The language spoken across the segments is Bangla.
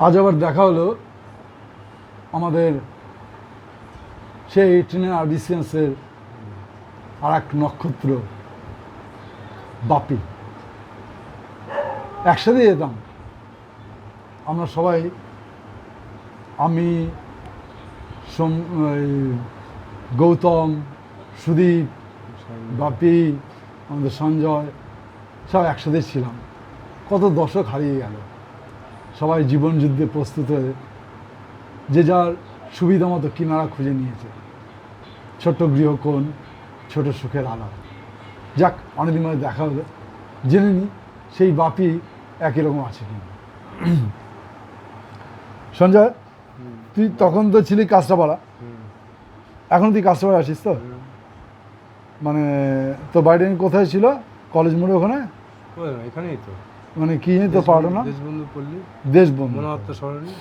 আজ আবার দেখা হলো আমাদের সেই ট্রেনের আরবি সিয়েন্সের আর এক নক্ষত্র, বাপি। একসাথে যেতাম। আমরা সবাই, আমি গৌতম, সুদীপ, বাপি, আমাদের সঞ্জয় সব একসাথে ছিলাম। কত দশক হারিয়ে গেল। সবাই জীবন যুদ্ধে প্রস্তুত হয়ে যে যার সুবিধা মতো কিনারা খুঁজে নিয়েছে। ছোট্ট গৃহকোণ ছোট সুখের আলো। যাক, অনেকদিন মানে দেখা হলো। জেনে নি, সেই বাপি একই রকম আছে কিনা। সঞ্জয়, তুই তখন তো ছিলি কাঁচরাপাড়া। এখন তুই কাঁচরাপাড়া আসিস তো? মানে তো বাইরে কোথায় ছিল? কলেজ মোড়ে ওখানে? এখানেই তো। মানে কি জানি তো পারো না। দেশবন্ধু পল্লী। দেশবন্ধু। মনোহত্ত সরণি।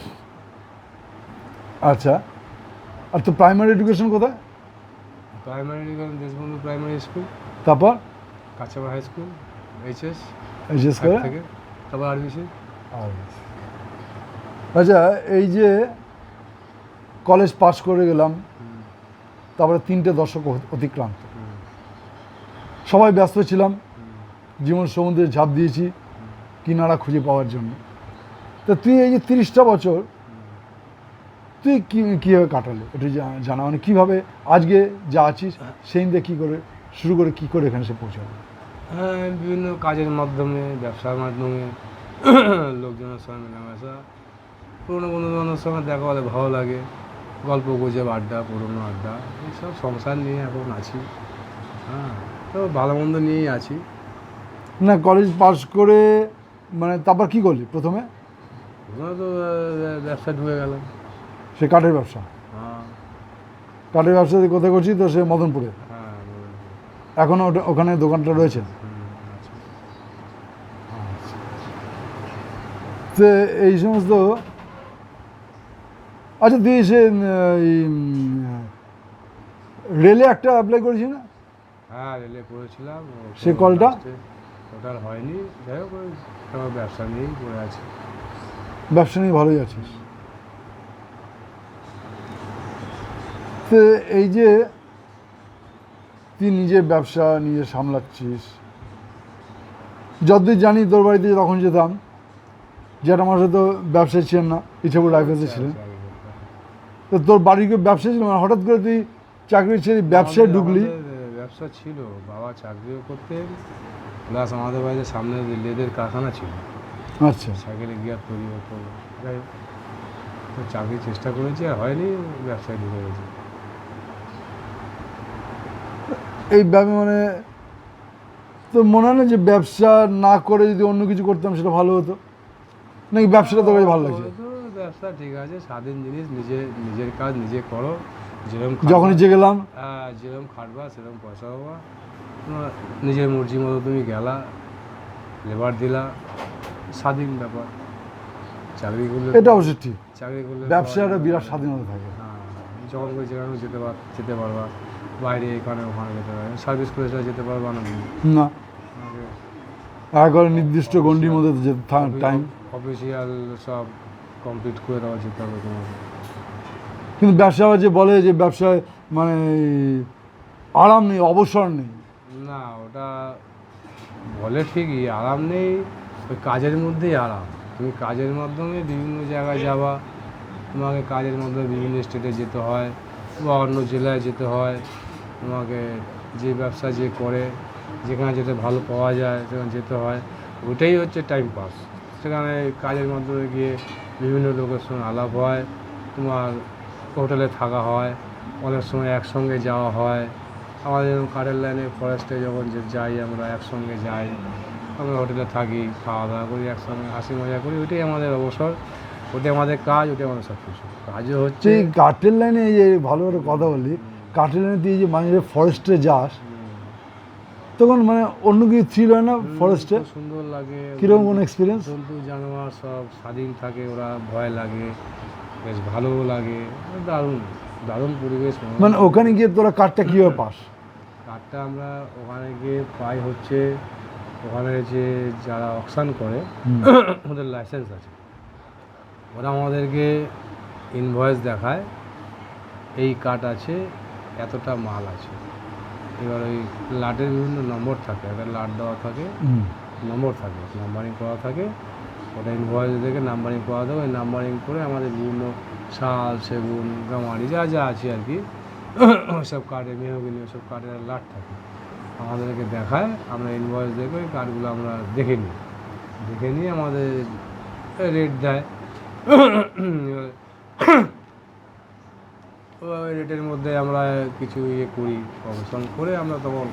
আচ্ছা। আর তো প্রাইমারি এডুকেশন কোথায়? Primary education Deshbandhu primary school তারপর? Kachhapara high school HS HS করে? তারপর আরবিসি আচ্ছা এই যে কলেজ পাস করে গেলাম তারপরে তিনটে দশক অতিক্রান্ত। সবাই ব্যস্ত ছিলাম। জীবন সমুদ্রে ঝাঁপ দিয়েছি। কিনারা খুঁজে পাওয়ার জন্য। তা তুই এই যে তিরিশটা বছর তুই কি কীভাবে কাটালে? একটু জা- জানা মানে কীভাবে আজকে যা আছিস সেই দিয়ে কী করে শুরু করে কী করে এখানে সে পৌঁছাবে? হ্যাঁ বিভিন্ন কাজের মাধ্যমে ব্যবসার মাধ্যমে লোকজনের সঙ্গে মেলামেশা। পুরোনো বন্ধু বান্ধবের সঙ্গে দেখা হলে ভালো লাগে। গল্প গুজব আড্ডা পুরোনো আড্ডা এইসব সংসার নিয়ে এখন আছি। হ্যাঁ তো ভালো মন্দ নিয়েই আছি। না কলেজ পাস করে মানে তারপর কী করলি প্রথমে? ওখানে তো ব্যবসা ঢুকে গেলাম। সে কাঠের ব্যবসা? হ্যাঁ। কাঠের ব্যবসা কোথায় করছিস তো সে মদনপুরে। হ্যাঁ এখনও ওখানে দোকানটা রয়েছে। তো এই সমস্ত আচ্ছা তুই সে রেলে একটা অ্যাপ্লাই করেছি না? হ্যাঁ রেলে পড়েছিলাম ও সে কলটা? আর হয়নি। যাই হোক ব্যবসা নিয়েই পড়ে আছি। ব্যবসা নিয়ে ভালোই আছিস। তো এই যে তুই নিজে ব্যবসা নিজে সামলাচ্ছিস যতদূর জানি তোর বাড়িতে তখন যেতাম যেটা আমার সাথে ব্যবসায় ছিলেন না ইচ্ছাপুর রাইফেলসে ছিলেন। চাকরি করতাম। তো তোর বাড়ির কেউ ব্যবসা ছিল মানে হঠাৎ করে তুই চাকরি ছেড়ে ব্যবসায় ঢুকলি? ব্যবসা ছিল। বাবা চাকরিও করতেন প্লাস আমাদের বাড়িতে সামনে লেদের কারখানা ছিল আচ্ছা। সাইকেলে গিয়ার তৈরি হতো। যাই হোক তো চাকরির চেষ্টা করেছি আর হয়নি ব্যবসায় ঢুকে গেছি। এই ব্যব- মানে তো মনে হয় না যে ব্যবসা না করে যদি অন্য কিছু করতাম সেটা ভালো হতো? নাকি ব্যবসাটা তোর কাছে ভালো লাগছে? তো ব্যবসা ঠিক আছে স্বাধীন জিনিস নিজে নিজের কাজ নিজে করো যেরকম যখনই যে গেলাম। হ্যাঁ যেরকম খাটবা সেরকম পয়সা পাবা। নিজের মর্জি মতো তুমি গেলা লেবার দিলা স্বাধীন ব্যাপার। চাকরি করলে এটা অবশ্য ঠিক চাকরি করলে ব্যবসার একটা বিরাট স্বাধীনতা থাকে। হ্যাঁ, যখন করে যেখানে যেতে পার যেতে পারবা বাইরে এখানে ওখানে যেতে পারবে। সার্ভিস করে যেতে পারবা না না। একবার নির্দিষ্ট গণ্ডির মধ্যে যে টাইম অফিসিয়াল সব কমপ্লিট করে দেওয়া যেতে হবে তোমাকে। কিন্তু ব্যবসা যে বলে যে ব্যবসায় মানে আরাম নেই অবসর নেই। না, ওটা বলে ঠিকই, আরাম নেই, ওই কাজের মধ্যেই আরাম। তুমি কাজের মাধ্যমে বিভিন্ন জায়গায় যাওয়া তোমাকে কাজের মাধ্যমে বিভিন্ন স্টেটে যেতে হয়, বা অন্য জেলায় যেতে হয়, তোমাকে যে ব্যবসা যে করে, যেখানে যেতে ভালো পাওয়া যায়, সেখানে যেতে হয় ওটাই হচ্ছে টাইম পাস সেখানে কাজের মাধ্যমে গিয়ে বিভিন্ন লোকের সঙ্গে আলাপ হয়, তোমার হোটেলে থাকা হয়, অনেক সময় একসঙ্গে যাওয়া হয় আমাদের কাঠের লাইনে ফরেস্টে যখন যে যাই আমরা একসঙ্গে যাই আমরা হোটেলে থাকি খাওয়া দাওয়া করি একসঙ্গে হাসি মজা করি ওইটাই আমাদের অবসর ওটাই আমাদের কাজ ওটাই আমাদের সব কিছু। কাজও হচ্ছে সেই কাঠের লাইনে এই যে ভালো একটা কথা বলি কাঠের লাইনে তুই যে মাঝে ফরেস্টে যাস তখন মানে অন্য কিছু থ্রিল হয় না ফরেস্টে সুন্দর লাগে। কীরকম কোনো এক্সপিরিয়েন্স জন্তু জানোয়ার সব স্বাধীন থাকে ওরা ভয় লাগে বেশ ভালোও লাগে দারুণ দারুণ পরিবেশ। মানে ওখানে গিয়ে তোরা কাঠটা কীভাবে পাস? কাঠটা আমরা ওখানে গিয়ে পাই হচ্ছে ওখানে যে যারা অকশান করে ওদের লাইসেন্স আছে। ওরা আমাদেরকে ইনভয়েস দেখায় এই কার্ড আছে এতটা মাল আছে। এবার ওই লাটের বিভিন্ন নম্বর থাকে একটা লাট দেওয়া থাকে নম্বর থাকে নাম্বারিং করা থাকে ওটা ইনভয়েস দেখে নাম্বারিং করা থাকে ওই নাম্বারিং করে আমাদের বিভিন্ন শাল সেগুন গামারি যা যা আছে আর কি ওসব কার্ডে মেহগিনি ওসব কার্ডের লাট থাকে। আমাদেরকে দেখায় আমরা ইনভয়েস দেখে ওই কার্ডগুলো আমরা দেখে নিই। দেখে নিয়ে আমাদের রেট দেয়। ওই রেটের মধ্যে আমরা কিছু ইয়ে করি কমিশন করে আমরা তখন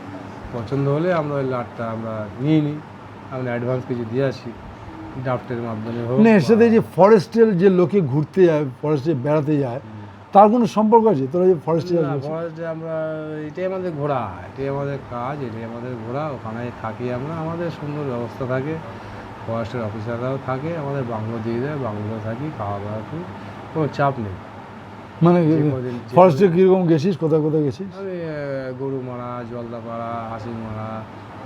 পছন্দ হলে আমরা ওই লাটটা আমরা নিয়ে নিই। আমরা অ্যাডভান্স কিছু দিয়ে আসি ড্রাফটের মাধ্যমে হোক না এর সাথে যে ফরেস্টের যে লোকে ঘুরতে যায় ফরেস্টে বেড়াতে যায় তার কোনো সম্পর্ক আছে? তোরা যে ফরেস্টে ফরেস্টে আমরা এটাই আমাদের ঘোরা এটাই আমাদের কাজ এটাই আমাদের ঘোরা ওখানে থাকি আমরা আমাদের সুন্দর ব্যবস্থা থাকে। ফরেস্টের অফিসাররাও থাকে আমাদের বাংলো দিয়ে দেয় বাংলো থাকি খাওয়া দাওয়া করি কোনো চাপ নেই। মানে ফরেস্টে কীরকম গেছিস? কোথায় কোথায় গেছিস? আমি গরুমারা জলদাপাড়া হাসিমারা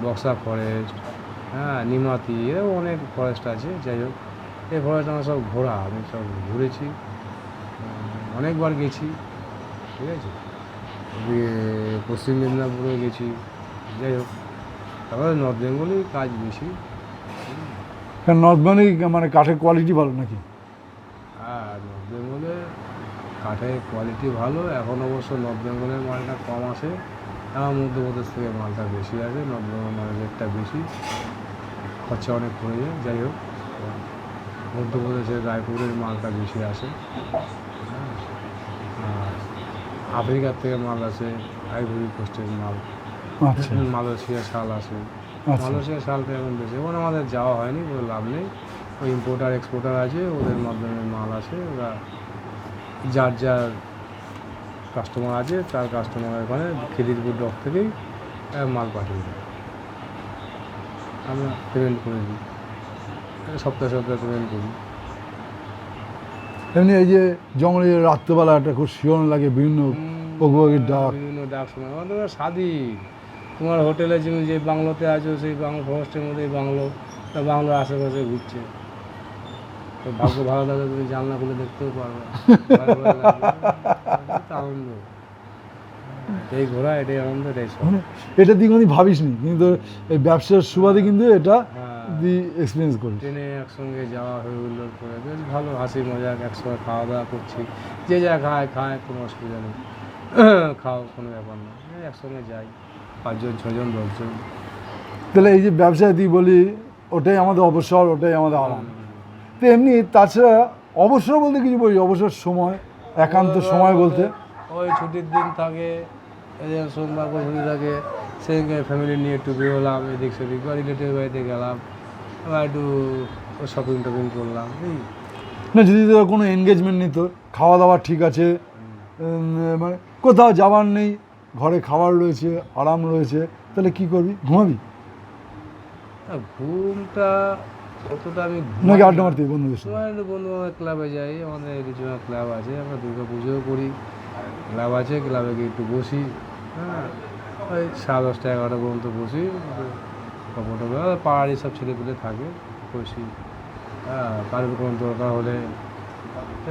বক্সা ফরেস্ট হ্যাঁ নিমাতি এরকম অনেক ফরেস্ট আছে যাই হোক। এই ফরেস্ট আমার সব ঘোরা আমি সব ঘুরেছি। অনেকবার গেছি ঠিক আছে? পশ্চিম মেদিনীপুরে গেছি যাই হোক। তারপরে নর্থ বেঙ্গলেই কাজ বেশি কারণ নর্থ বেঙ্গলে মানে কাঠের কোয়ালিটি ভালো নাকি? হ্যাঁ নর্থ বেঙ্গলে কাঠের কোয়ালিটি ভালো। এখন অবশ্য নর্থ বেঙ্গলের মালটা কম আসে আমার মধ্যপ্রদেশ থেকে মালটা বেশি আসে নর্থ বেঙ্গল মালের রেটটা বেশি। খরচা অনেক পড়ে যায় যাই হোক। মধ্যপ্রদেশের রায়পুরের মালটা বেশি আসে। আফ্রিকার থেকে মাল আসে আইভরি কোস্টের মাল। আচ্ছা। মালয়েশিয়া শাল আসে। আচ্ছা। মালয়েশিয়া শালটা এখন বেশি। এখন আমাদের যাওয়া হয়নি কোনো লাভ নেই। ওই ইম্পোর্টার এক্সপোর্টার আছে ওদের মাধ্যমে মাল আসে। ওরা যার যার কাস্টমার আছে তার কাস্টমার ওখানে খিদিরপুর ডক থেকেই মাল পাঠিয়ে দেয়। আমরা পেমেন্ট করে দিই। সপ্তাহে সপ্তাহে পেমেন্ট করি। এমনি এই যে জঙ্গলে রাত্রেবেলা একটা খুব শিরণ লাগে বিভিন্ন পশুপাখির ডাক। বিভিন্ন ডাক শোনা। আমাদের স্বাধীন তোমার হোটেলে যেমন যে বাংলোতে আছো সেই বাংলো ফরেস্টের মধ্যে বাংলো তা বাংলোর আশেপাশে ঘুরছে। তো ভাগ্য ভালো থাকে তুমি জানলা খুলে দেখতেও পারবে। আনন্দ। এই ঘোরা এটাই আনন্দ এটাই মানে এটা দিয়ে কোনোদিন ভাবিস নি কিন্তু এই ব্যবসার সুবাদে কিন্তু এটা দিয়ে এক্সপিরিয়েন্স করিস ট্রেনে একসঙ্গে যাওয়া হয়ে উল্লোর করে বেশ ভালো হাসি মজাক একসঙ্গে খাওয়া দাওয়া করছি। যে যা খায় খায় কোনো অসুবিধা নেই। খাও কোনো ব্যাপার না। একসঙ্গে যাই পাঁচজন ছজন দশজন। তাহলে এই যে ব্যবসায় তুই বলি ওটাই আমাদের অবসর ওটাই আমাদের আরাম। তো এমনি তাছাড়া অবসর বলতে কিছু বলি অবসর সময় একান্ত সময় বলতে। ওই ছুটির দিন থাকে সোমবার ছুটি থাকে সেদিনকে ফ্যামিলি নিয়ে একটু বেরোলাম এদিক সেদিক বা রিলেটিভ বাড়িতে গেলাম। একটু শপিং টপিং করলাম এই। না যদি তোর কোনো এনগেজমেন্ট নিত খাওয়া দাওয়া ঠিক আছে মানে কোথাও যাওয়ার নেই ঘরে খাবার রয়েছে আরাম রয়েছে তাহলে কি করবি? ঘুমাবি? ঘুমটা অতটা আমি নাকি আড্ডা মারতে বন্ধুদের সঙ্গে একটু বন্ধু ক্লাবে যাই আমাদের কিছু ক্লাব আছে আমরা দুর্গা পুজোও করি। ক্লাব আছে ক্লাবে গিয়ে একটু বসি হ্যাঁ ওই সাড়ে দশটা এগারোটা পর্যন্ত বসি। খবর টবর আর সব ছেলেপুলে থাকে বসি হ্যাঁ কারোর কোনো দরকার হলে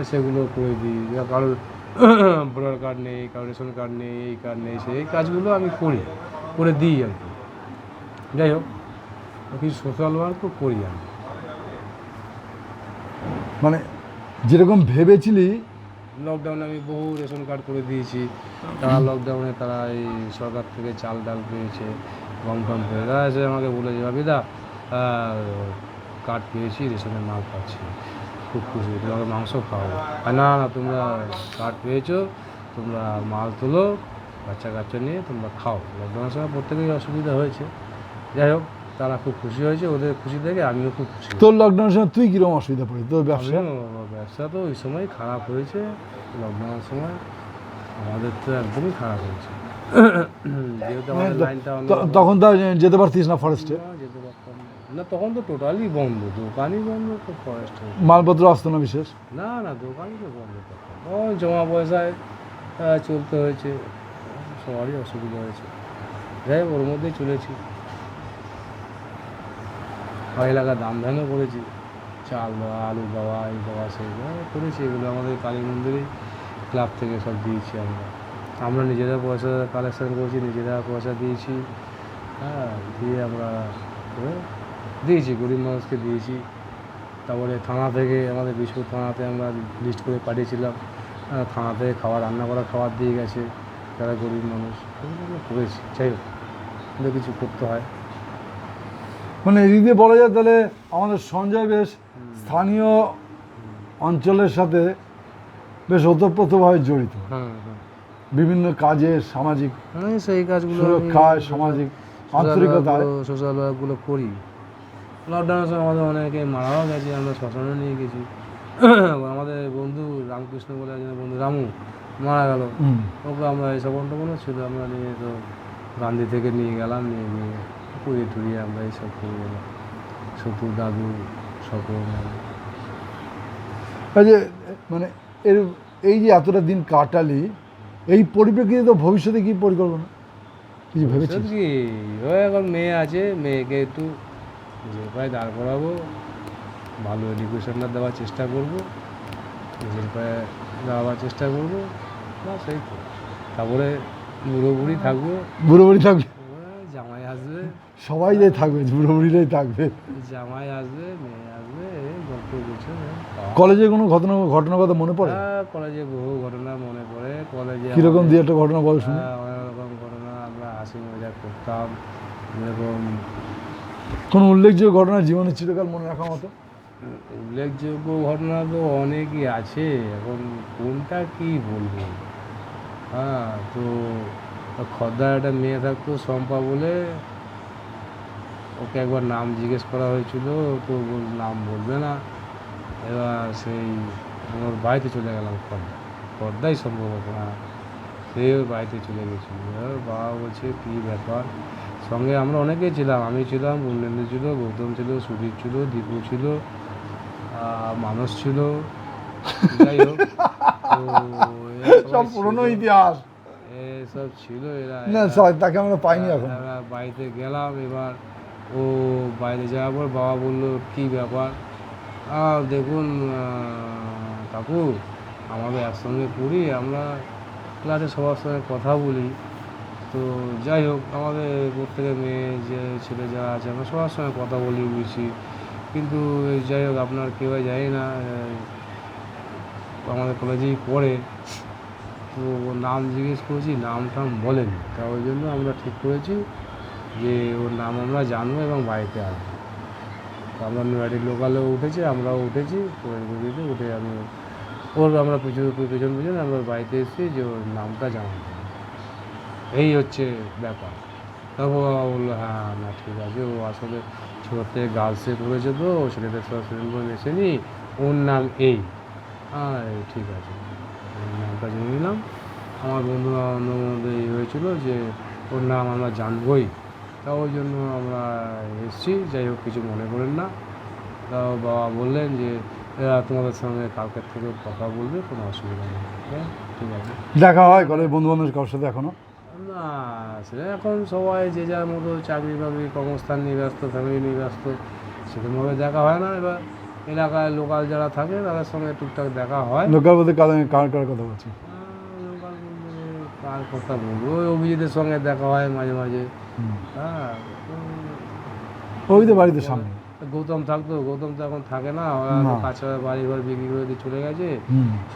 সেগুলো করে দিই। কারোর ভোটার কার্ড নেই, কারোর রেশন কার্ড নেই, এই কার্ড নেই, সেই কাজগুলো আমি করি, করে দিই আর কি। যাই হোক কিছু সোশ্যাল ওয়ার্কও করি আমি। মানে যেরকম ভেবেছিলি লকডাউনে আমি বহু রেশন কার্ড করে দিয়েছি। তারা লকডাউনে তারা এই সরকার থেকে চাল ডাল পেয়েছে, গম টম পেয়ে তারা এসে আমাকে বলে বলেছে বাবিদা কার্ড পেয়েছি রেশনের মাল পাচ্ছি। খুব খুশি তোমাকে মাংস খাওয়াবো আর না না, তোমরা কার্ড পেয়েছ, তোমরা মাল তোলো, বাচ্চা কাচ্চা নিয়ে তোমরা খাও। লকডাউনের সময় প্রত্যেকেরই অসুবিধা হয়েছে। যাই হোক তারা খুব খুশি হয়েছে ওদের খুশি দেখে আমিও খুব খুশি তোর লকডাউনের সময় তুই কীরকম অসুবিধা পড়ি তোর ব্যবসা? ব্যবসা তো ওই সময় খারাপ হয়েছে লকডাউনের সময়। আমাদের তো একদমই খারাপ হয়েছে। মানে তখন তো যেতে পারতিস না ফরেস্টে না। তখন তো টোটালি বন্ধ। দোকানই বন্ধ তো ফরেস্ট মালপত্র আসতো না বিশেষ? না না দোকানই তো বন্ধ তখন জমা পয়সায় চলতে হয়েছে। সবারই অসুবিধা হয়েছে। যাই ওর মধ্যেই চলেছি। ছয় এলাকা দাম ধ্যানও করেছি। চাল দেওয়া আলু দেওয়া এই দেওয়া সেই দেওয়া করেছি, এগুলো আমাদের কালী মন্দিরে ক্লাব থেকে সব দিয়েছি আমরা। আমরা নিজেরা পয়সা কালেকশন করেছি, নিজেরা পয়সা দিয়েছি। হ্যাঁ দিয়ে আমরা দিয়েছি, গরিব মানুষকে দিয়েছি। তারপরে থানা থেকে, আমাদের বিস্কুট থানাতে আমরা লিস্ট করে পাঠিয়েছিলাম। থানা থেকে খাবার, রান্না করা খাবার দিয়ে গেছে। যারা গরিব মানুষ করেছি। যাই হোক কিছু করতে হয়। মানে এদিক দিয়ে বলা যায় তাহলে আমাদের সঞ্জয় বেশ স্থানীয় অঞ্চলের সাথে বেশ ওতপ্রোতভাবে জড়িত। বিভিন্ন কাজে সামাজিক সেই কাজগুলো সুরক্ষায় সামাজিক আন্তরিকতায়। সোশ্যাল ওয়ার্কগুলো করি। লকডাউনের সময় আমাদের অনেকে মারাও গেছে আমরা শ্মশানে নিয়ে গেছি। আমাদের বন্ধু রামকৃষ্ণ বলে একজন বন্ধু রামু মারা গেল। ওকে আমরা এই সব অন্টমনা ছিল আমরা নিয়ে তো গান্ধী থেকে নিয়ে গেলাম নিয়ে গিয়ে পুড়িয়ে টুড়িয়ে আমরা এইসব করে গেলাম। সতু দাদু সকল যে মানে এর এই যে এতটা দিন কাটালি এই পরিপ্রেক্ষিতে তো ভবিষ্যতে কি পরিকল্পনা? কিছু ভেবেছিস? কি? এখন মেয়ে আছে মেয়েকে একটু নিজের পায়ে দাঁড় করাবো ভালো এডুকেশনটা দেওয়ার চেষ্টা করব নিজের পায়ে দাঁড়াবার চেষ্টা করব এই তো। তারপরে বুড়ো বুড়ি থাকব। বুড়ো বুড়ি থাকবে? সবাই যে থাকবে বুড়ো বুড়িরাই থাকবে। জামাই আসবে মেয়ে আসবে গল্প কিছু কলেজে কোনো ঘটনা ঘটনার কথা মনে পড়ে? কলেজে বহু ঘটনা মনে পড়ে। কলেজে কীরকম দিয়ে একটা ঘটনা বল শুনি। অনেক রকম ঘটনা আমরা হাসি মজা করতাম। যেরকম কোনো উল্লেখযোগ্য ঘটনা জীবনে চিরকাল মনে রাখা মতো? উল্লেখযোগ্য ঘটনা তো অনেকই আছে। এখন কোনটা কি বলব? হ্যাঁ তো খদ্দার একটা মেয়ে থাকতো শম্পা বলে। ওকে একবার নাম জিজ্ঞেস করা হয়েছিল তো নাম বলবে না। এবার সেই ওর বাড়িতে চলে গেলাম খদ্দা খদ্দাই সম্ভবত। হ্যাঁ সে ওর বাড়িতে চলে গেছিল। এবার বাবা বলছে কী ব্যাপার? সঙ্গে আমরা অনেকেই ছিলাম। আমি ছিলাম পূর্ণেন্দু ছিল গৌতম ছিল সুদীপ ছিল দীপু ছিল মানস ছিল। যাই হোক সব পুরনো ইতিহাস। এসব ছিল এরা। না তাকে আমরা পাইনি এখন। বাড়িতে গেলাম এবার ও বাইরে যাওয়ার পর বাবা বলল, কী ব্যাপার? দেখুন কাকু, আমাদের একসঙ্গে পড়ি আমরা ক্লাসে সবার সঙ্গে কথা বলি। তো যাই হোক, আমাদের প্রত্যেকের মেয়ে, যে ছেলে যারা আছে, আমরা সবার সঙ্গে কথা বলি বুঝি কিন্তু যাই হোক, আপনার কেউ জানি না আমাদের কলেজেই পড়ে। তো নাম জিজ্ঞেস করেছি নাম টাম বলেনি। তা ওই জন্য আমরা ঠিক করেছি। যে ওর নাম আমরা জানব এবং বাড়িতে আসব। তো আমরা নৈহাটির লোকালেও উঠেছি, আমরাও উঠেছি গদিতে উঠে আমি ওর আমরা পিছু পেছন পেছন আমরা বাড়িতে এসেছি যে ওর নামটা জানাব। এই হচ্ছে ব্যাপার। তারপর বাবা বলল হ্যাঁ না, ঠিক আছে। ও আসলে ছোটোর থেকে গার্লসে পড়েছে তো ছেলেদের সব সেরকম মেশেনি ওর নাম এই। হ্যাঁ ঠিক আছে। নামটা জেনে নিলাম। আমার বন্ধু বান্ধবের মধ্যে এই হয়েছিল যে ওর নাম আমরা জানবই। তা ওই জন্য আমরা এসেছি যাই হোক কিছু মনে করেন না। তা বাবা বললেন যে তোমাদের সঙ্গে কালকের থেকে কথা বলবে কোনো অসুবিধা নেই। হ্যাঁ ঠিক আছে। দেখা হয় কলেজ বন্ধু বান্ধব কারোর সাথে এখনও? না সেটা এখন সবাই যে যার মতো চাকরি বাকরি কর্মস্থান নিয়ে ব্যস্ত ফ্যামিলি নিয়ে ব্যস্ত সেরকমভাবে দেখা হয় না। এবার এলাকায় লোকাল যারা থাকে তাদের সঙ্গে টুকটাক দেখা হয়। লোকাল বলতে কার কার কার কথা বলছি কার কথা বলব? ওই অভিজিতের সঙ্গে দেখা হয় মাঝে মাঝে। হ্যাঁ ওই তো বাড়িতে সামনে। গৌতম থাকতো গৌতম তো এখন থাকে না। কাছে বাড়ি ঘর বিক্রি করে দিয়ে চলে গেছে।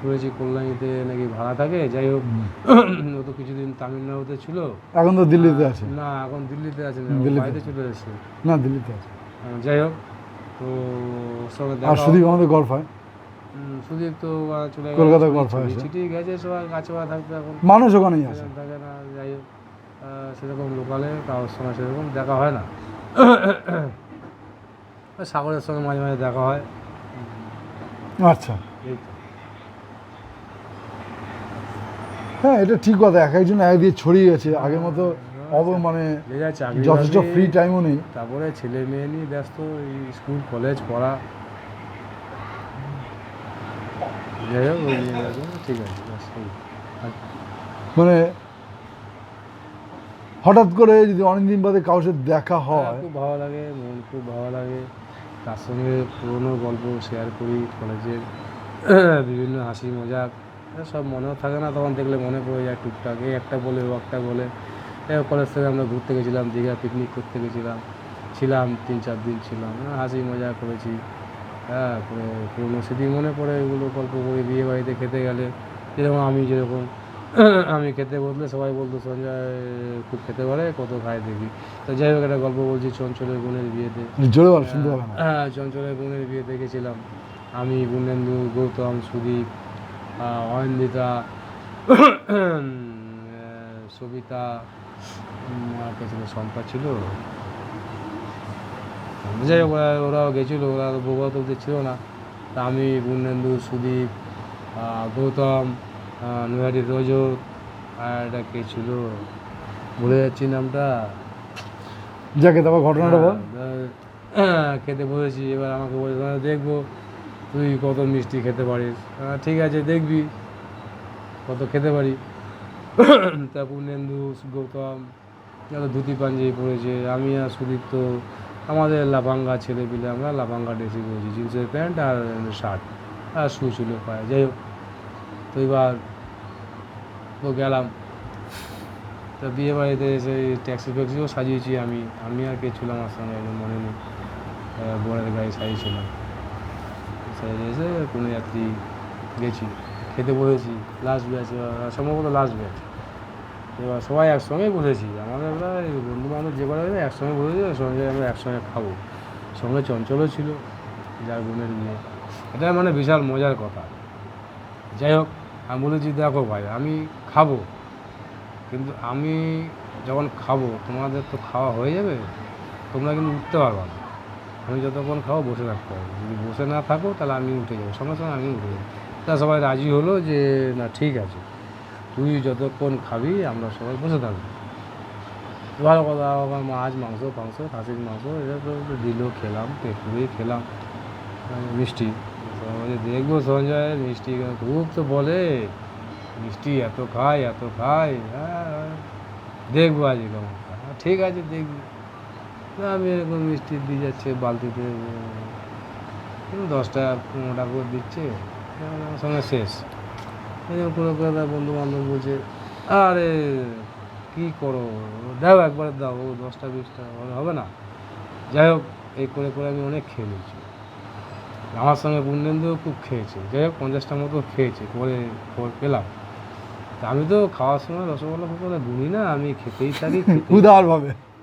শুনেছি কল্যাণীতে নাকি ভাড়া থাকে। যাই হোক ও তো কিছুদিন তামিলনাড়ুতে ছিল। এখন তো দিল্লিতে আছে। না এখন দিল্লিতে আছে না বাড়িতে চলে এসেছে। না দিল্লিতে আছে। যাই হোক তো সঙ্গে দেখা সুদীপ আমাদের গল্প হয়। সুদীপ তো চলে গেছে। কলকাতায় ছুটি- গল্প গেছে সবাই বাড়া থাকতো এখন। মানুষ ওখানেই আছে। থাকে না সেরকম লোকালে কারোর সঙ্গে সেরকম দেখা হয় না। সাগরের সঙ্গে মাঝে মাঝে দেখা হয়। আচ্ছা। হ্যাঁ এটা ঠিক কথা। এক একজন এক দিয়ে ছড়িয়ে গেছে। আগের মতো অব মানে যে যা চাকরি যথেষ্ট ফ্রি টাইমও নেই। তারপরে ছেলে মেয়ে নিয়ে ব্যস্ত এই স্কুল কলেজ পড়া। যাই হোক। ঠিক আছে মানে হঠাৎ করে যদি অনেকদিন বাদে কারোর সাথে দেখা হ্যাঁ, হয়। খুব ভালো লাগে মন খুব ভালো লাগে। তার সঙ্গে পুরোনো গল্প শেয়ার করি কলেজের বিভিন্ন হাসি মজাক সব মনেও থাকে না তখন দেখলে মনে পড়ে যায় টুকটাক। এই একটা বলে ও একটা বলে। কলেজ থেকে আমরা ঘুরতে গেছিলাম দীঘা পিকনিক করতে গেছিলাম। ছিলাম তিন চার দিন ছিলাম। হ্যাঁ, হাসি মজা করেছি। হ্যাঁ পুরো পুরোনো স্মৃতি মনে পড়ে এগুলো গল্প করি বিয়ে বাড়িতে খেতে গেলে। যেরকম আমি যেরকম আমি খেতে বসলে সবাই বলতো সঞ্জয় খুব খেতে পারে কত খায় দেখি। তো যাই হোক একটা গল্প বলছি চঞ্চলের বোনের বিয়েতে। জোরে বল শুনতে পাবে হ্যাঁ চঞ্চলের বোনের বিয়েতে গেছিলাম। আমি বুনেন্দু গৌতম সুদীপ অয়ন্দিতা সবিতা কে ছিল। যাই হোক ওরা ওরাও গেছিল ওরা বগুড়া তো ওদের ছিল না। তা আমি বুনেন্দু সুদীপ গৌতম নৈহাটি রজত আর একটা কে ছিল। ভুলে যাচ্ছি নামটা। যাকে তারপর ঘটনাটা বল। খেতে বসেছি এবার আমাকে বলে দেখব তুই কত মিষ্টি খেতে পারিস। ঠিক আছে দেখবি কত খেতে পারি। তা পূর্ণেন্দু গৌতম যত ধুতি পাঞ্জাবি পরেছে আমি আর সুদীপ্ত আমাদের লাফাঙ্গা ছেলে পিলে আমরা লাফাঙ্গা ড্রেসই পরেছি জিন্সের প্যান্ট আর শার্ট আর শু ছিল পায়ে। যাই হোক তো এবার তো গেলাম। তো বিয়ে বাড়িতে এসে ট্যাক্সি ফ্যাক্সিও সাজিয়েছি আমি। আমি আর কে ছিলাম আমার সঙ্গে মনে নেই। বোনের গাড়ি সাজিয়েছিলাম সাজিয়ে এসে কোনো যাত্রী গেছি। খেতে বসেছি লাস্ট ব্যাচ সম্ভবত লাস্ট ব্যাচ এবার সবাই একসঙ্গেই বসেছি। আমাদের প্রায় বন্ধু বান্ধব যে করা একসঙ্গে বসেছি সঙ্গে আমরা একসঙ্গে খাব। সঙ্গে চঞ্চলও ছিল, যার বোনের বিয়ে। এটা মানে বিশাল মজার কথা। যাই হোক আমি বলেছি, দেখো ভাই, আমি খাব। কিন্তু আমি যখন খাব, তোমাদের তো খাওয়া হয়ে যাবে, তোমরা কিন্তু উঠতে পারবে না। আমি যতক্ষণ খাব, বসে থাকতে হবে। যদি বসে না থাকো, তাহলে আমি উঠে যাব। সঙ্গে সঙ্গে আমি উঠে যাব। তা সবাই রাজি হলো যে, না, ঠিক আছে। তুই যতক্ষণ খাবি, আমরা সবাই বসে থাকব। ভালো কথা আবার মাছ, মাংস ফাংস খাসির মাংস এটা তো দিল, খেলাম, পেট খেলাম। মিষ্টি। সবাই বলে, দেখব সঞ্জয় মিষ্টি খুব তো বলে। মিষ্টি এত খায় এত খায়। হ্যাঁ দেখব আজ কেমন। হ্যাঁ, ঠিক আছে দেখবি। আমি এরকম মিষ্টি দিয়ে যাচ্ছে বালতিতে দশটা দশ টাকা পনেরো টাকা করে দিচ্ছে আমার সঙ্গে শেষ। এরকম কোনো কথা বন্ধু বান্ধব বলছে আরে কী করো? দাও একবার দাও দশটা বিশটা হবে না? যাই হোক এই করে করে আমি অনেক খেয়ে আমার সঙ্গে বুন্দেন্দুও খুব খেয়েছে। যাই হোক পঞ্চাশটার মতো খেয়েছে পরে খবর পেলাম। তা আমি তো খাওয়ার সময় রসগোল্লা ফসগোল্লা গুনি না আমি খেতেই থাকি উদার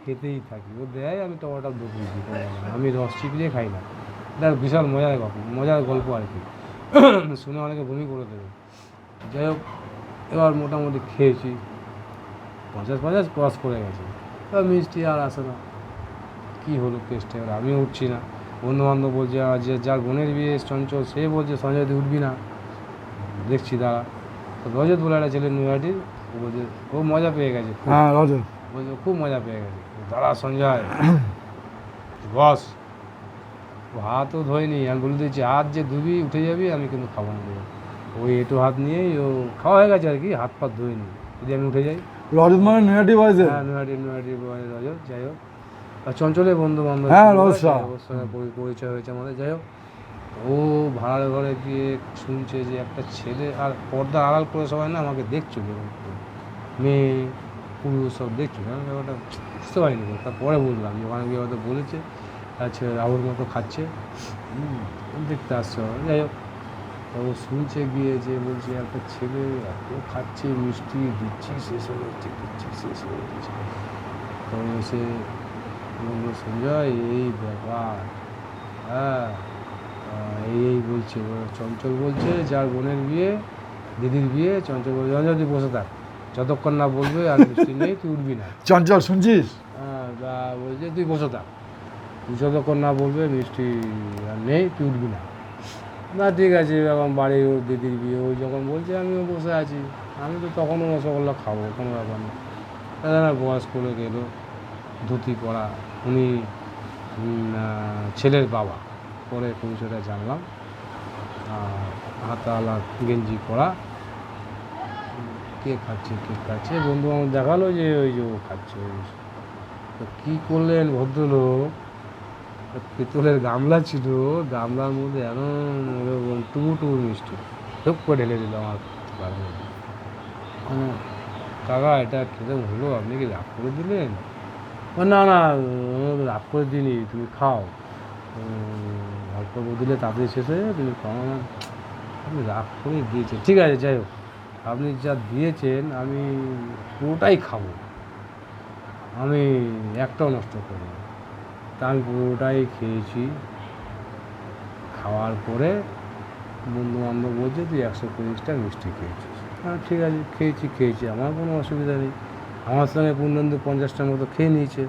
খেতেই থাকি। ও দেয় আমি টমাটো ঢুকিয়ে দিই। আমি রস চিপিয়ে খাই না। এটা বিশাল মজার গল্প মজার গল্প আর কি। শুনে অনেকে বমি করে দেবে। যাই হোক এবার মোটামুটি খেয়েছি। পঞ্চাশ পঞ্চাশ ক্রস করে গেছে। এবার মিষ্টি আর আসে না। কী হলো কেসটা এবার আমিও উঠছি না। বন্ধু বান্ধব বলছে যে যার বোনের বিয়ে চঞ্চল সে বলছে সঞ্জয় তুই উঠবি না। দেখছি দাঁড়া তো রজত বলে একটা ছেলে নৈহাটির ও বলছে ও মজা পেয়ে গেছে। হ্যাঁ রজত। বলছে খুব মজা পেয়ে গেছে। দাঁড়া সঞ্জয় বস। ও হাতও ধোয়নি আমি বলে দিয়েছি হাত যে ধুবি উঠে যাবি আমি কিন্তু খাব না দেবো ওই একটু হাত নিয়েই ও খাওয়া হয়ে গেছে আর কি হাত পাত ধুইনি যদি আমি উঠে যাই। রজত মানে নৈহাটি বয়সে? হ্যাঁ নৈহাটি নৈহাটি বয় রজত যাই হোক। চঞ্চলের বন্ধু বান্ধব হ্যাঁ, পরি- পরিচয় হয়েছে আমাদের। যাই হোক ও ভাড়ার ঘরে গিয়ে শুনছে যে একটা ছেলে আর পর্দা আড়াল করে সবাই না আমাকে দেখছিল মেয়ে পুরুষ সব দেখছিল আমি ব্যাপারটা বুঝতে পারিনি। তারপরে বুঝলাম যে ওখানে গিয়ে হয়তো বলেছে আচ্ছা রাহুর মতো খাচ্ছে। দেখতে আসছে যাই হোক তো ও শুনছে গিয়ে যে বলছে একটা ছেলে এত খাচ্ছে মিষ্টি দিচ্ছি শেষ হয়ে যাচ্ছে দিচ্ছি শেষ হয়ে যাচ্ছে তো এসে বলল সঞ্জয় এই ব্যাপার। হ্যাঁ এই এই বলছে চঞ্চল বলছে যার বোনের বিয়ে দিদির বিয়ে চঞ্চল বলছে চঞ্চল তুই বসে থাক। যতক্ষণ না বলবে আর মিষ্টি নেই তুই উঠবি না। চঞ্চল শুনছিস? হ্যাঁ বলছে তুই বসে থাক। তুই যতক্ষণ না বলবে মিষ্টি আর নেই তুই উঠবি না। না ঠিক আছে এখন বাড়ি ওর দিদির বিয়ে ওই যখন বলছে আমিও বসে আছি। আমি তো তখনও রসগোল্লা খাব কোনো ব্যাপার না দাদা বয়স্ক লোক এলো ধুতি পরা। উনি ছেলের বাবা। পরে পরিচয়টা জানলাম। হাতাওয়ালা গেঞ্জি পরা। কে খাচ্ছে কে খাচ্ছে? বন্ধু আমার দেখাল যে ওই যে ও খাচ্ছে। তো কী করলেন ভদ্রলোক? পিতলের গামলা ছিল গামলার মধ্যে এমন টুকু টুকু মিষ্টি। ধূপ করে ঢেলে দিল আমার হুম, কাকা এটা খেতে হলো? আপনি কি রাগ করে দিলেন? না না রাগ করে দিনি তুমি খাও। অল্প দিলে তাড়াতাড়ি শেষ হয়ে যাবে, তুমি খাও না। আপনি রাগ করে দিয়েছেন ঠিক আছে, যাই হোক, আপনি যা দিয়েছেন, আমি পুরোটাই খাব। আমি একটাও নষ্ট করি তা আমি পুরোটাই খেয়েছি। খাওয়ার পরে বন্ধু বান্ধব বলছে, তুই একশো তিরিশটা মিষ্টি খেয়েছিস। হ্যাঁ ঠিক আছে, খেয়েছি খেয়েছি, আমার কোনো অসুবিধা নেই। আমার সঙ্গে পূর্ণেন্দু পঞ্চাশটার মতো খেয়ে নিয়েছে।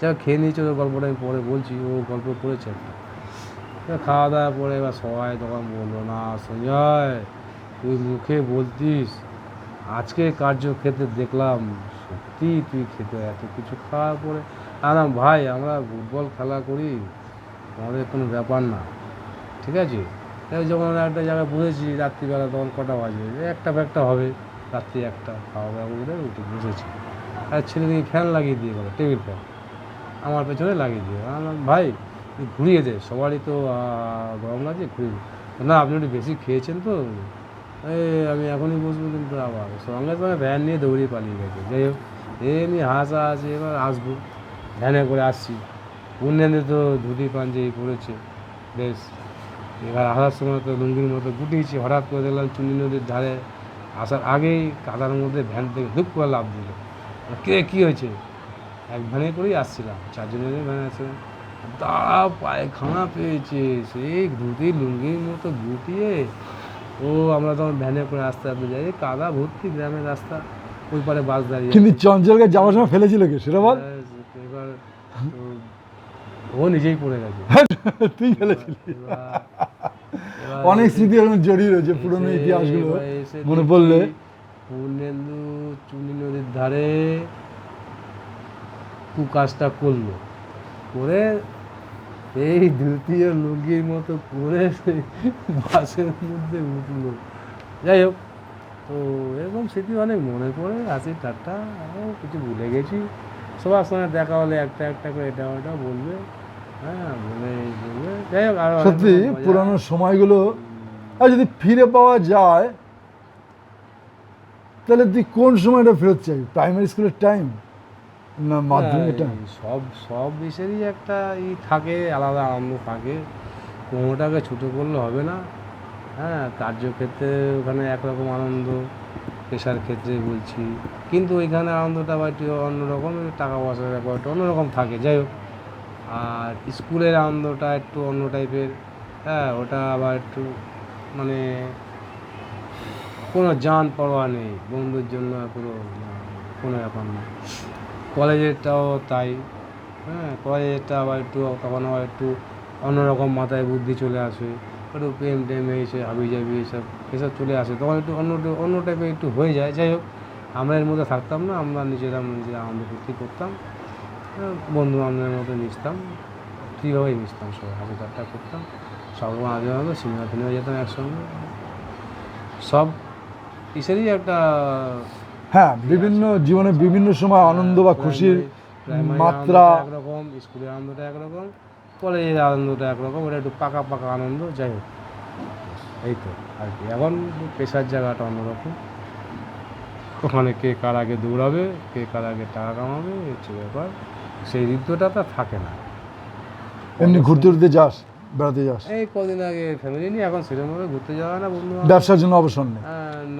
যা খেয়ে নিয়েছে ওর গল্পটা আমি পরে বলছি, ও গল্প পড়েছে একটা খাওয়া দাওয়া পরে এবার সবাই তখন বলল, না সঞ্জয়, তুই মুখে বলতিস। আজকে কার্য কার্যক্ষেত্রে দেখলাম সত্যি তুই খেতে এত কিছু খাওয়ার পরে। আরাম ভাই, আমরা ফুটবল খেলা করি, আমাদের কোনো ব্যাপার না, ঠিক আছে? যখন একটা জায়গায় বসেছি, রাত্রিবেলা তখন কটা বাজে? একটা ফ্যাক্টা হবে, রাত্রি একটা, খাওয়া দাওয়া করে উঠে বসেছি। আর ছেলেদিকে ফ্যান লাগিয়ে দিয়ে গেলো টেবিল ফ্যান আমার পেছনে লাগিয়ে দিয়ে গেলো। আমি ভাই ঘুরিয়ে দে, সবারই তো গরম লাগছে, ঘুরিয়ে না, আপনি একটু বেশি খেয়েছেন তো। এই আমি এখনই বসবো কিন্তু আবার। সঙ্গে সঙ্গে ভ্যান নিয়ে দৌড়িয়ে পালিয়ে গেছে। যাই হোক, এমনি হাসা আছে এবার আসব। ভ্যানে করে আসছি। পুণ্যেন্দে তো ধুতি পাঞ্জাবি পরেছে, বেশ। এবার আসার সময় তো লুঙ্গির মতো গুটিয়েছি, হঠাৎ করে দেখলাম চুনি নদীর ধারে আসার আগেই কাদার মধ্যে ভ্যান থেকে ধুপ করে লাভ দিল। কে কী হয়েছে? এক ভ্যানে করেই আসছিলাম চারজনের ভ্যানে আসছিলাম। দাঁড়া পায়খানা পেয়েছে সেই ধুতি লুঙ্গির মতো গুটিয়ে ও আমরা তখন ভ্যানে করে আসতে আসতে যাই। কাদা ভর্তি গ্রামের রাস্তা ওই পারে বাস দাঁড়িয়ে কিন্তু চঞ্চলকে যাওয়ার সময় ফেলেছিল কে? সেটা বল। এবার ও নিজেই পড়ে গেছে। তুই ফেলেছিলি। অনেক স্মৃতি এরকম জড়িয়ে রয়েছে পুরনো ইতিহাসগুলো মনে পড়লে। পূর্ণেন্দু চুনি নদীর ধারে কুকাজটা করল। করে এই দ্বিতীয় লুঙ্গির মতো করে সেই বাসের মধ্যে উঠল। যাই হোক তো এরকম স্মৃতি অনেক মনে পড়ে হাসি ঠাট্টা ও কিছু ভুলে গেছি। সবার সঙ্গে দেখা হলে একটা একটা করে এটা ওটা বলবে। হ্যাঁ বলে বলবে। যাই হোক আর সত্যি পুরানো সময়গুলো আর যদি ফিরে পাওয়া যায় তাহলে তুই কোন সময়টা ফেরত চাই প্রাইমারি স্কুলের টাইম না মাধ্যমিক টাইম সব সব বিষয়েরই একটা ই থাকে আলাদা আনন্দ থাকে। কোনোটাকে ছুটো করলে হবে না। হ্যাঁ কার্যক্ষেত্রে ওখানে একরকম আনন্দ পেশার ক্ষেত্রে বলছি। কিন্তু ওইখানে আনন্দটা আবার একটু অন্যরকম টাকা পয়সার ব্যাপারটা অন্যরকম থাকে। যাই হোক আর স্কুলের আনন্দটা একটু অন্য টাইপের হ্যাঁ ওটা আবার একটু মানে কোনো জান পরোয়া নেই বন্ধুর জন্য পুরো কোনো ব্যাপার নেই কলেজেরটাও তাই হ্যাঁ কলেজেরটা আবার একটু তখন আবার একটু অন্যরকম মাথায় বুদ্ধি চলে আসে একটু প্রেম টেম এইসব হাবি জাবি এইসব এসব চলে আসে তখন একটু অন্য অন্য টাইপের একটু হয়ে যায়। যাই হোক আমরা এর মধ্যে থাকতাম না আমরা নিজেরা নিজেরা আনন্দ ফুর্তি করতাম হ্যাঁ, বন্ধু বান্ধবের মতো মিশতাম ঠিকভাবেই মিশতাম সবাই হাসি ঠাট্টা করতাম সব মাঝে মাঝে সিনেমা ফিনেমা যেতাম একসঙ্গে। সব কিসেরই একটা হ্যাঁ বিভিন্ন জীবনে বিভিন্ন সময় আনন্দ বা খুশির মাত্রা। একরকম স্কুলের আনন্দটা একরকম কলেজের আনন্দটা একরকম ওটা একটু পাকা পাকা আনন্দ যাই হোক। এই তো আর কি। এখন পেশার জায়গাটা অন্যরকম। ওখানে কে কার আগে দৌড়াবে কে কার আগে টাকা কামাবে হচ্ছে ব্যাপার। সেই ঋতুটা তো থাকে না। এমনি ঘুরতে ঘুরতে যাস? বেড়াতে যাস। এই কদিন আগে ফ্যামিলি নিয়ে এখন সেরকমভাবে ঘুরতে যাওয়া না বন্ধু ব্যবসার জন্য অবসর নেই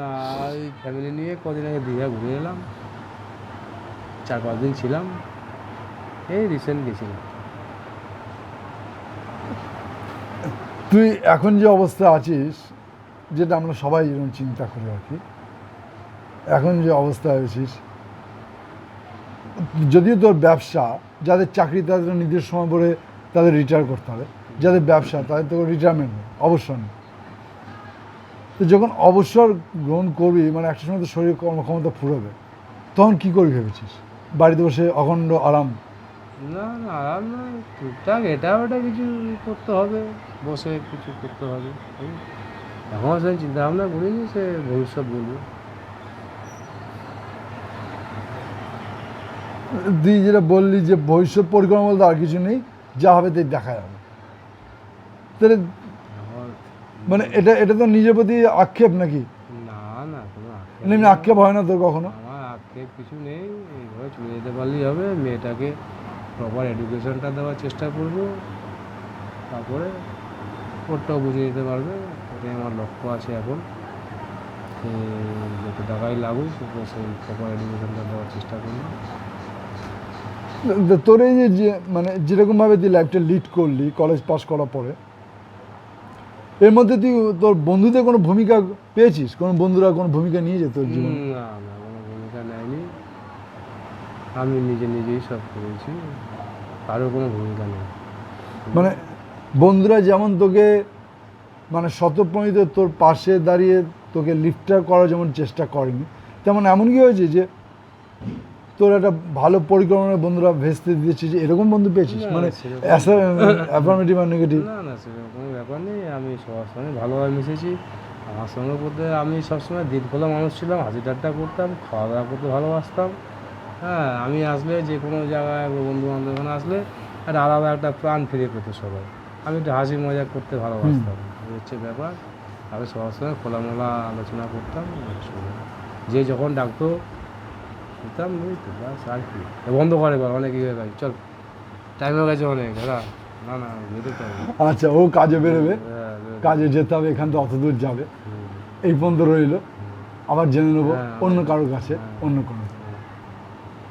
না ওই ফ্যামিলি নিয়ে কদিন আগে দীঘা ঘুরে এলাম। চার পাঁচ দিন ছিলাম। এই রিসেন্ট গেছিলাম। তুই এখন যে অবস্থা আছিস যেটা আমরা সবাই এরকম চিন্তা করি আর কি এখন যে অবস্থায় আছিস যদিও তোর ব্যবসা যাদের চাকরি তাদের নির্দিষ্ট সময় পরে তাদের রিটায়ার করতে হবে। যাদের ব্যবসা তাদের তো রিটায়ারমেন্ট অবসর তো যখন অবসর গ্রহণ করবি মানে একটা সময় তো শরীর কর্মক্ষমতা ফুরবে তখন কি করবি ভেবেছিস? বাড়িতে বসে অখণ্ড আরাম? না না আরাম নয় টুকটাক এটা ওটা কিছু করতে হবে বসে কিছু করতে হবে। এখন সে চিন্তা ভাবনা করিনি সে ভবিষ্যৎ বলব। তুই যেটা বললি যে ভবিষ্যৎ পরিকল্পনা বলতে আর কিছু নেই যা হবে তাই দেখা যাবে তাহলে মানে এটা এটা তো নিজের প্রতি আক্ষেপ নাকি? না না কোনো আক্ষেপ এমনি আক্ষেপ হয় না তোর কখনো? আমার আক্ষেপ কিছু নেই এইভাবে চলে যেতে পারলেই হবে মেয়েটাকে প্রপার এডুকেশনটা দেওয়ার চেষ্টা করব। তারপরে ওরটাও বুঝে নিতে পারবে এটাই আমার লক্ষ্য আছে এখন। যত টাকাই লাগুক সেই প্রপার এডুকেশনটা দেওয়ার চেষ্টা করব। তোর এই যে- যে মানে যেরকমভাবে তুই লাইফটা লিড করলি কলেজ পাস করার পরে এর মধ্যে তুই তোর বন্ধুদের কোনো ভূমিকা পেয়েছিস? কোনো বন্ধুরা কোনো ভূমিকা নিয়েছে তোর জীবনে? না না কোনো ভূমিকা নেয়নি। আমি নিজে নিজেই সব করেছি। কারোর কোনো ভূমিকা নেই। মানে বন্ধুরা যেমন তোকে মানে শতপ্রণীত তোর পাশে দাঁড়িয়ে তোকে লিফটার করার যেমন চেষ্টা করেনি তেমন এমন কি হয়েছে যে তোর একটা ভালো পরিকল্পনার বন্ধুরা ভেস্তে দিয়েছে যে এরকম বন্ধু পেয়েছিস? মানে অ্যাফার্মেটিভ আর নেগেটিভ না না সেরকম কোনো ব্যাপার নেই। আমি সবার সঙ্গে ভালোভাবে মিশেছি। আমার সঙ্গে বলতে আমি সবসময় দিন খোলা মানুষ ছিলাম হাসি ঠাট্টা করতাম খাওয়া দাওয়া করতে ভালোবাসতাম। হ্যাঁ আমি আসলে যে কোনো জায়গায় বন্ধু বান্ধব ওখানে আসলে একটা আলাদা একটা প্রাণ ফিরে পেতো সবাই। আমি একটু হাসি মজা করতে ভালোবাসতাম। এই হচ্ছে ব্যাপার। আমি সবার সঙ্গে খোলামেলা আলোচনা করতাম। যে যখন ডাকতো দিতাম ওই তো বাস আর কি। বন্ধ করে এবার অনেক ইয়ে ভাই চল টাইম হয়ে গেছে অনেক দাদা। না না যেতে চাই আচ্ছা ও কাজে বেরোবে। হ্যাঁ। কাজে যেতে হবে এখান থেকে অত দূর যাবে। এই পর্যন্ত রইল। আবার জেনে নেব হ্যাঁ, অন্য কারোর কাছে হ্যাঁ। অন্য কোনো